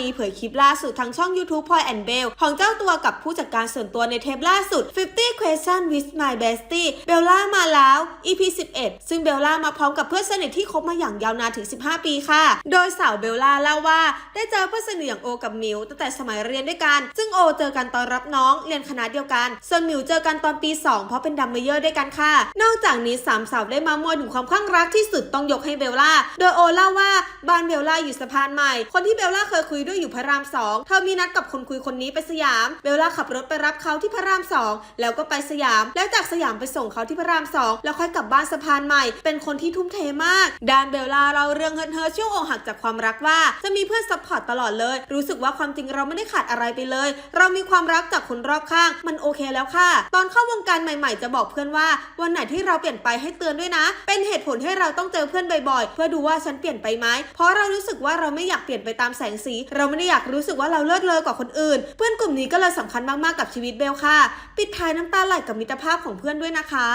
นีเผยคลิปล่าสุดทางช่อง YouTube Poi and Bell ของเจ้าตัวกับผู้จัดการส่วนตัวในเทปล่าสุด 50 Question with My Bestie เบลล่ามาแล้ว EP 11 ซึ่งเบลล่ามาพร้อมกับเพื่อนสนิทที่คบมาอย่างยาวนานถึง 15 ปีค่ะ โดยสาวเบลล่าเล่าว่าได้เจอเพื่อนสนิทอย่างโอกับมิวตั้งแต่สมัยเรียนด้วยกัน ซึ่งโอเจอกันตอนรับน้องเรียนคณะเดียวกัน ส่วนมิวเจอกันตอนปี 2 เพราะเป็นดัมเมเยอร์ด้วยกันค่ะ นอกจากนี้สามสาวได้มามวยถึงความข้างรักที่สุดต้องยกให้เบลล่า โดยโอเล่าว่าบ้านเบลล่าอยู่สะพานใหม่ คนที่เบลล่าเคยคุยด้วยอยู่พระรามสองเธอมีนัดกับคนคุยคนนี้ไปสยาม เบลล่าขับรถไปรับเขาที่พระรามสองแล้วก็ไปสยาม แล้วจากสยามไปส่งเขาที่พระรามสองแล้วค่อยกลับบ้านสะพานใหม่ เป็นคนที่ทุ่มเทมากดานเบลล่าเราเรื่องเฮิร์ทเฮิร์ช่วงอกหักจากความรักว่า จะมีเพื่อนซัพพอร์ตตลอดเลย รู้สึกว่าความจริงเราไม่ได้ขาดอะไรไปเลย เรามีความรักจากคนรอบข้าง มันโอเคแล้วค่ะ ตอนเข้าวงการใหม่ ๆ จะบอกเพื่อนว่า วันไหนที่เราเปลี่ยนไปให้เตือนด้วยนะ เป็นเหตุผลให้เราต้องเจอเพื่อนบ่อยๆ เพื่อดูว่าฉันเปลี่ยนไปไหมเพราะเรารู้สึกว่าเราไม่อยากเปลี่ยนไปตามแสงสีเราไม่ได้อยากรู้สึกว่าเราเลิศเลอกว่าคนอื่น เพื่อนกลุ่มนี้ก็เลยสำคัญมากๆกับชีวิตเบลค่ะ ปิดท้ายน้ำตาไหลกับมิตรภาพของเพื่อนด้วยนะคะ